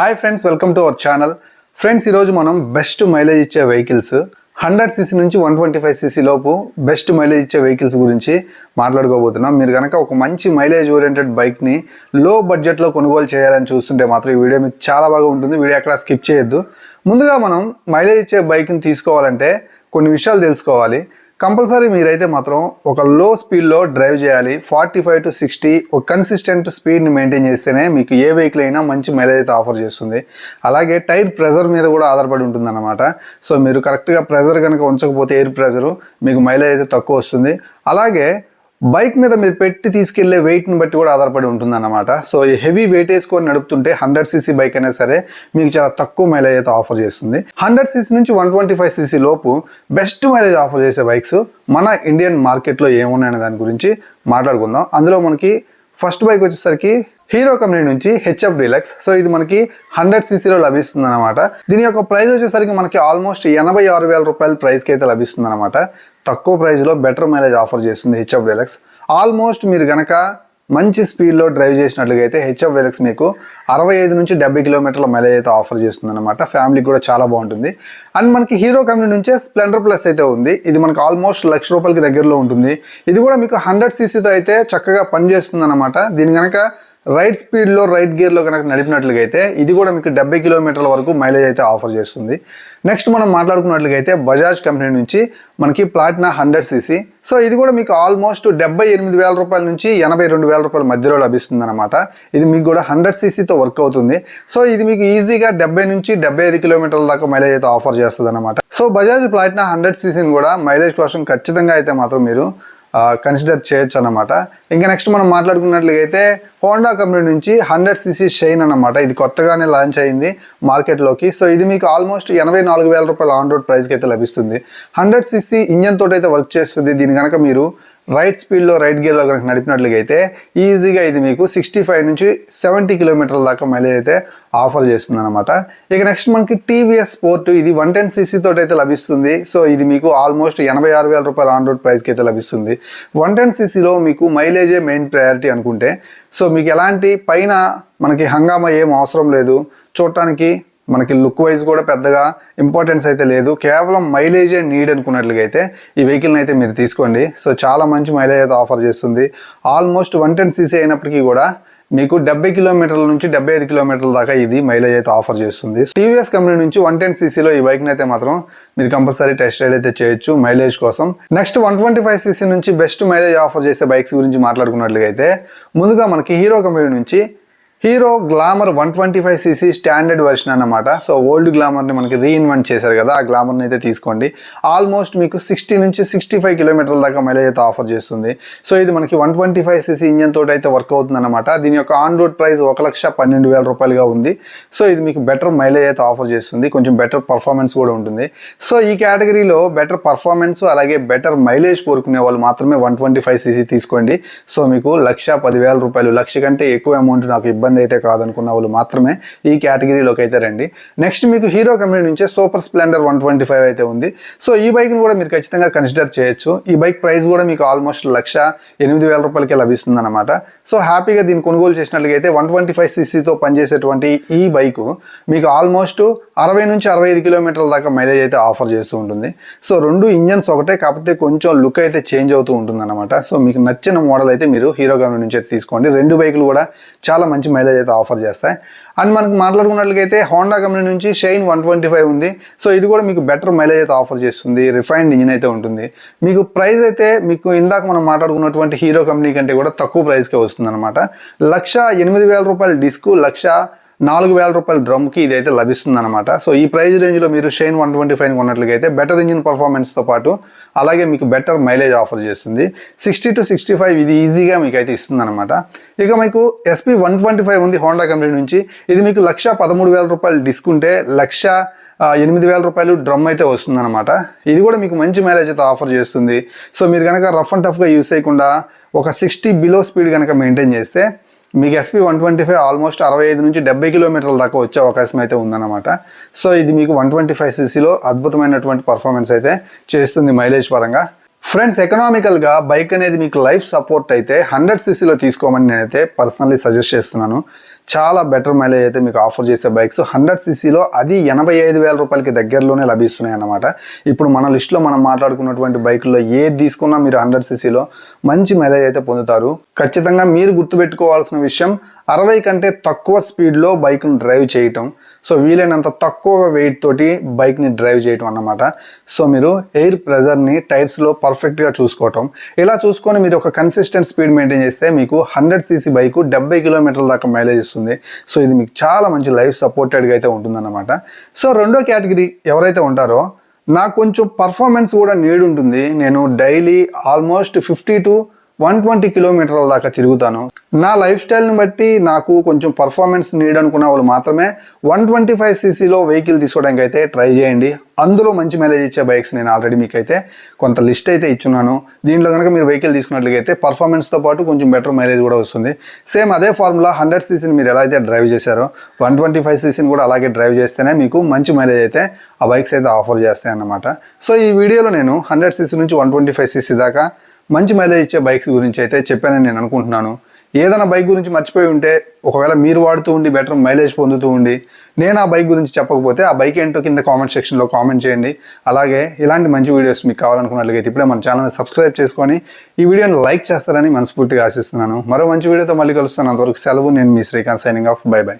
Hi friends welcome to our channel friends ఈరోజు మనం best mileage ఇచ్చే వెహికల్స్ హండ్రెడ్ సీసీ నుంచి వన్ ట్వంటీ ఫైవ్ సీసీ లోపు best mileage ఇచ్చే వెహికల్స్ గురించి మాట్లాడుకోబోతున్నాం. మీరు కనుక ఒక మంచి మైలేజ్ ఓరియంటెడ్ బైక్ని లో బడ్జెట్లో కొనుగోలు చేయాలని చూస్తుంటే మాత్రం ఈ వీడియో మీకు చాలా బాగా ఉంటుంది. వీడియో ఎక్కడ స్కిప్ చేయొద్దు. ముందుగా మనం మైలేజ్ ఇచ్చే బైక్ని తీసుకోవాలంటే కొన్ని విషయాలు తెలుసుకోవాలి. కంపల్సరీ మీరైతే మాత్రం ఒక లో స్పీడ్లో డ్రైవ్ చేయాలి. ఫార్టీ ఫైవ్ టు సిక్స్టీ ఒక కన్సిస్టెంట్ స్పీడ్ని మెయింటైన్ చేస్తేనే మీకు ఏ వెహికల్ అయినా మంచి మైలేజ్ అయితే ఆఫర్ చేస్తుంది. అలాగే టైర్ ప్రెజర్ మీద కూడా ఆధారపడి ఉంటుంది అనమాట సో మీరు కరెక్ట్గా ప్రెజర్ కనుక ఉంచకపోతే ఎయిర్ ప్రెజరు మీకు మైలేజ్ అయితే తక్కువ వస్తుంది. అలాగే బైక్ మీద మీరు పెట్టి తీసుకెళ్ళే వెయిట్ని బట్టి కూడా ఆధారపడి ఉంటుందన్నమాట. సో ఈ హెవీ వెయిట్ వేసుకొని నడుపుతుంటే హండ్రెడ్ సీసీ బైక్ అయినా సరే మీకు చాలా తక్కువ మైలేజ్ అయితే ఆఫర్ చేస్తుంది. హండ్రెడ్ సీసీ నుంచి వన్ ట్వంటీ ఫైవ్ సీసీ లోపు బెస్ట్ మైలేజ్ ఆఫర్ చేసే బైక్స్ మన ఇండియన్ మార్కెట్లో ఏమున్నాయనే దాని గురించి మాట్లాడుకుందాం. అందులో మనకి ఫస్ట్ బైక్ వచ్చేసరికి హీరో కంపెనీ నుంచి హెచ్ఎఫ్ డీలక్స్. సో ఇది మనకి హండ్రెడ్ సీసీలో లభిస్తుంది అనమాట దీని యొక్క ప్రైస్ వచ్చేసరికి మనకి ఆల్మోస్ట్ ఎనభై ఆరు వేల రూపాయల ప్రైస్కి అయితే లభిస్తుంది అనమాట తక్కువ ప్రైస్లో బెటర్ మైలేజ్ ఆఫర్ చేస్తుంది హెచ్ఎఫ్ డీలక్స్. ఆల్మోస్ట్ మీరు గనక మంచి స్పీడ్లో డ్రైవ్ చేసినట్లుగా అయితే హెచ్ఎఫ్ డీలక్స్ మీకు అరవై ఐదు నుంచి డెబ్బై కిలోమీటర్ల మైలేజ్ అయితే ఆఫర్ చేస్తుంది అనమాట ఫ్యామిలీకి కూడా చాలా బాగుంటుంది. అండ్ మనకి హీరో కంపెనీ నుంచే స్ప్లెండర్ ప్లస్ అయితే ఉంది. ఇది మనకు ఆల్మోస్ట్ లక్ష రూపాయలకి దగ్గరలో ఉంటుంది. ఇది కూడా మీకు హండ్రెడ్ సీసీతో అయితే చక్కగా పనిచేస్తుంది అనమాట దీని కనుక రైట్ స్పీడ్లో రైట్ గేర్లో కనుక నడిపినట్లుగా అయితే ఇది కూడా మీకు డెబ్బై కిలోమీటర్ల వరకు మైలేజ్ అయితే ఆఫర్ చేస్తుంది. నెక్స్ట్ మనం మాట్లాడుకున్నట్లుగా అయితే బజాజ్ కంపెనీ నుంచి మనకి ప్లాటినా హండ్రెడ్ సీసీ సో ఇది కూడా మీకు ఆల్మోస్ట్ డెబ్బై ఎనిమిది వేల రూపాయల నుంచి ఎనభై రెండు వేల రూపాయల మధ్యలో లభిస్తుంది అనమాట ఇది మీకు కూడా హండ్రెడ్ సీసీతో వర్క్ అవుతుంది. సో ఇది మీకు ఈజీగా డెబ్బై నుంచి డెబ్బై ఐదు కిలోమీటర్ల దాకా మైలేజ్ అయితే ఆఫర్ చేస్తుంది అనమాట సో బజాజ్ ప్లాటినా హండ్రెడ్ సీసీని కూడా మైలేజ్ కోసం ఖచ్చితంగా అయితే మాత్రం మీరు కన్సిడర్ చేయొచ్చు అనమాట ఇంకా నెక్స్ట్ మనం మాట్లాడుకున్నట్లయితే హోండా కంపెనీ నుంచి హండ్రెడ్ సీసీ షైన్ అనమాట ఇది కొత్తగానే లాంచ్ అయింది మార్కెట్లోకి. సో ఇది మీకు ఆల్మోస్ట్ ఎనభై నాలుగు వేల రూపాయల ఆన్ రోడ్ ప్రైస్కి అయితే లభిస్తుంది. హండ్రెడ్ సీసీ ఇంజన్ తోటి అయితే వర్క్ చేస్తుంది. దీని కనుక మీరు రైట్ స్పీడ్లో రైట్ గేర్లో కనుక నడిపినట్లయితే ఈజీగా ఇది మీకు సిక్స్టీ ఫైవ్ నుంచి సెవెంటీ కిలోమీటర్ల దాకా మైలేజ్ అయితే ఆఫర్ చేస్తుంది అనమాట ఇక నెక్స్ట్ మనకి టీవీఎస్ స్పోర్ట్ ఇది వన్ టెన్ సీసీ తోటి అయితే లభిస్తుంది. సో ఇది మీకు ఆల్మోస్ట్ ఎనభై ఆరు వేల రూపాయల ఆన్ రోడ్ ప్రైస్కి అయితే లభిస్తుంది. వన్ టెన్ సీసీలో మీకు మైలేజే మెయిన్ ప్రయారిటీ అనుకుంటే సో మీకు ఎలాంటి పైన మనకి హంగామా ఏం అవసరం లేదు. చూడటానికి మనకి లుక్ వైజ్ కూడా పెద్దగా ఇంపార్టెన్స్ అయితే లేదు. కేవలం మైలేజే నీడ్ అనుకున్నట్లుగా అయితే ఈ వెహికల్ని అయితే మీరు తీసుకోండి. సో చాలా మంచి మైలేజ్ అయితే ఆఫర్ చేస్తుంది. ఆల్మోస్ట్ వన్ టెన్ సీసీ అయినప్పటికీ కూడా మీకు డెబ్బై కిలోమీటర్ల నుంచి డెబ్బై ఐదు కిలోమీటర్ల దాకా ఇది మైలేజ్ అయితే ఆఫర్ చేస్తుంది. టీవీఎస్ కంపెనీ నుంచి వన్ టెన్ సీసీలో ఈ బైక్ని అయితే మాత్రం మీరు కంపల్సరీ టెస్ట్ రైడ్ అయితే చేయొచ్చు మైలేజ్ కోసం. Next one twenty five CC నుంచి బెస్ట్ మైలేజ్ ఆఫర్ చేసే బైక్స్ గురించి మాట్లాడుకున్నట్లుగా అయితే ముందుగా మనకి హీరో కంపెనీ నుంచి Hero Glamour one twenty five CC standard version అన్నమాట. సో ఓల్డ్ గ్లామర్ని మనకి రీఇన్వెంట్ చేశారు కదా ఆ గ్లామర్ని అయితే తీసుకోండి. ఆల్మోస్ట్ మీకు సిక్స్టీ నుంచి సిక్స్టీ ఫైవ్ కిలోమీటర్ల దాకా మైలేజ్ అయితే ఆఫర్ చేస్తుంది. సో ఇది మనకి one twenty five CC engine తోటి అయితే వర్క్ అవుతుంది అనమాట దీని యొక్క ఆన్ రోడ్ ప్రైస్ ఒక లక్ష పన్నెండు వేల రూపాయలుగా ఉంది. సో ఇది మీకు బెటర్ మైలేజ్ అయితే ఆఫర్ చేస్తుంది. కొంచెం బెటర్ పర్ఫార్మెన్స్ కూడా ఉంటుంది. సో ఈ కేటగిరీలో బెటర్ పర్ఫార్మెన్స్ అలాగే బెటర్ మైలేజ్ కోరుకునే వాళ్ళు మాత్రమే వన్ ట్వంటీ ఫైవ్ సీసీ తీసుకోండి. సో మీకు లక్ష పదివేల రూపాయలు లక్ష కంటే ఎక్కువ అమౌంట్ నాకు ఇబ్బంది అయితే కాదనుకున్న వాళ్ళు మాత్రమే ఈ కేటగిరీలోకి అయితే రండి. నెక్స్ట్ మీకు హీరో కంపెనీ నుంచే Super Splendor one twenty five అయితే ఉంది. సో ఈ బైక్ని కూడా మీరు ఖచ్చితంగా కన్సిడర్ చేయొచ్చు. ఈ బైక్ ప్రైస్ కూడా మీకు ఆల్మోస్ట్ లక్ష ఎనిమిది వేల రూపాయలకే లభిస్తుంది అనమాట సో హ్యాపీగా దీన్ని కొనుగోలు చేసినట్లయితే అయితే వన్ ట్వంటీ ఫైవ్ సీసీతో పనిచేసేటువంటి ఈ బైక్ మీకు ఆల్మోస్ట్ అరవై నుంచి అరవై ఐదు కిలోమీటర్ల దాకా మైలేజ్ అయితే ఆఫర్ చేస్తూ ఉంటుంది. సో రెండు ఇంజన్స్ ఒకటే కాకపోతే కొంచెం లుక్ అయితే చేంజ్ అవుతూ ఉంటుంది అనమాట సో మీకు నచ్చిన మోడల్ అయితే మీరు హీరో కంపెనీ నుంచి అయితే తీసుకోండి. రెండు బైకులు కూడా చాలా మంచి మైలేజ్ అయితే ఆఫర్ చేస్తాయి. అండ్ మనకు మాట్లాడుకున్నట్లయితే హోండా కంపెనీ నుంచి షైన్ వన్ ట్వంటీ ఫైవ్ ఉంది. సో ఇది కూడా మీకు బెటర్ మైలేజ్ అయితే ఆఫర్ చేస్తుంది. రిఫైన్డ్ ఇంజిన్ అయితే ఉంటుంది. మీకు ప్రైస్ అయితే మీకు ఇందాక మనం మాట్లాడుకున్నటువంటి హీరో కంపెనీ కంటే కూడా తక్కువ ప్రైస్కే వస్తుంది అనమాట లక్ష ఎనిమిది వేల రూపాయల డిస్క్ లక్ష నాలుగు వేల రూపాయల డ్రమ్కి ఇది అయితే సో ఈ ప్రైస్ రేంజ్లో మీరు షైన్ వన్ ట్వంటీ ఫైవ్ కొన్నట్లయితే బెటర్ ఇంజిన్ పర్ఫార్మెన్స్తో పాటు అలాగే మీకు బెటర్ మైలేజ్ ఆఫర్ చేస్తుంది. సిక్స్టీ టు సిక్స్టీ ఫైవ్ ఇది ఈజీగా మీకు అయితే ఇస్తుందన్నమాట. ఇక మీకు ఎస్పీ వన్ ట్వంటీ ఫైవ్ ఉంది హోండా కంపెనీ నుంచి. ఇది మీకు లక్ష పదమూడు వేల రూపాయలు డిస్కుంటే లక్ష ఎనిమిది వేల రూపాయలు డ్రమ్ అయితే వస్తుందన్నమాట. ఇది కూడా మీకు మంచి మైలేజ్ అయితే ఆఫర్ చేస్తుంది. సో మీరు కనుక రఫ్ అండ్ టఫ్గా యూస్ చేయకుండా ఒక సిక్స్టీ బిలో స్పీడ్ కనుక మెయింటైన్ చేస్తే మీకు SP one twenty five almost అరవై ఐదు నుంచి డెబ్బై కిలోమీటర్ల దాకా వచ్చే అవకాశం అయితే ఉందన్నమాట. సో ఇది మీకు వన్ ట్వంటీ ఫైవ్ సీసీలో అద్భుతమైనటువంటి పర్ఫార్మెన్స్ అయితే చేస్తుంది మైలేజ్ పరంగా. ఫ్రెండ్స్ ఎకనామికల్గా బైక్ అనేది మీకు లైఫ్ సపోర్ట్ అయితే హండ్రెడ్ సీసీలో తీసుకోమని నేనైతే పర్సనల్లీ సజెస్ట్ చేస్తున్నాను. చాలా బెటర్ మైలేజ్ అయితే మీకు ఆఫర్ చేసే బైక్స్ హండ్రెడ్ సీసీలో అది ఎనభై ఐదు వేల రూపాయలకి దగ్గరలోనే లభిస్తున్నాయి అన్నమాట. ఇప్పుడు మన లిస్ట్లో మనం మాట్లాడుకున్నటువంటి బైకుల్లో ఏది తీసుకున్నా మీరు హండ్రెడ్ సీసీలో మంచి మైలేజ్ అయితే పొందుతారు. ఖచ్చితంగా మీరు గుర్తుపెట్టుకోవాల్సిన విషయం అరవై కంటే తక్కువ స్పీడ్లో బైక్ను డ్రైవ్ చేయటం. సో వీలైనంత తక్కువ వెయిట్ తోటి బైక్ని డ్రైవ్ చేయటం అన్నమాట. సో మీరు ఎయిర్ ప్రెజర్ని టైర్స్లో పర్ఫెక్ట్గా చూసుకోవటం. ఇలా చూసుకొని మీరు ఒక కన్సిస్టెంట్ స్పీడ్ మెయింటైన్ చేస్తే మీకు హండ్రెడ్ సీసీ బైక్ డెబ్బై కిలోమీటర్ల దాకా మైలేజ్ ఇస్తుంది. సో ఇది మీకు చాలా మంచి లైఫ్ సపోర్టెడ్గా అయితే ఉంటుందన్నమాట. సో రెండో కేటగిరీ ఎవరైతే ఉంటారో నాకు కొంచెం పర్ఫార్మెన్స్ కూడా నీడ్ ఉంటుంది నేను daily almost fifty to one twenty కిలోమీటర్ల దాకా తిరుగుతాను. నా లైఫ్ స్టైల్ని బట్టి నాకు కొంచెం పర్ఫార్మెన్స్ నీడ్ అనుకున్న వాళ్ళు మాత్రమే వన్ ట్వంటీ ఫైవ్ సీసీలో వెహికల్ తీసుకోవడానికి అయితే ట్రై చేయండి. అందులో మంచి మైలేజ్ ఇచ్చే బైక్స్ నేను ఆల్రెడీ మీకు అయితే కొంత లిస్ట్ అయితే ఇచ్చున్నాను. దీంట్లో కనుక మీరు వెహికల్ తీసుకున్నట్లయితే పర్ఫార్మెన్స్తో పాటు కొంచెం బెటర్ మైలేజ్ కూడా వస్తుంది. సేమ్ అదే ఫార్ములా హండ్రెడ్ సీసీని మీరు ఎలా అయితే డ్రైవ్ చేశారో వన్ ట్వంటీ ఫైవ్ సీసీని కూడా అలాగే డ్రైవ్ చేస్తేనే మీకు మంచి మైలేజ్ అయితే ఆ బైక్స్ అయితే ఆఫర్ చేస్తాయి అన్నమాట సో ఈ వీడియోలో నేను హండ్రెడ్ సీసీ నుంచి వన్ ట్వంటీ ఫైవ్ సీసీ దాకా మంచి మైలేజ్ ఇచ్చే బైక్స్ గురించి అయితే చెప్పానని నేను అనుకుంటున్నాను. ఏదైనా బైక్ గురించి మర్చిపోయి ఉంటే ఒకవేళ మీరు వాడుతూ ఉండి బెటర్ మైలేజ్ పొందుతూ ఉండి నేను ఆ బైక్ గురించి చెప్పకపోతే ఆ బైక్ ఏంటో కింద కామెంట్ సెక్షన్లో కామెంట్ చేయండి. అలాగే ఇలాంటి మంచి వీడియోస్ మీకు కావాలనుకున్నట్లయితే ఇప్పుడే మన ఛానల్ని సబ్స్క్రైబ్ చేసుకొని ఈ వీడియోని లైక్ చేస్తారని మనస్ఫూర్తిగా ఆశిస్తున్నాను. మరో మంచి వీడియోతో మళ్ళీ కలుస్తాను. అంతవరకు సెలవు. నేను మీ Srikanth signing off. Bye bye.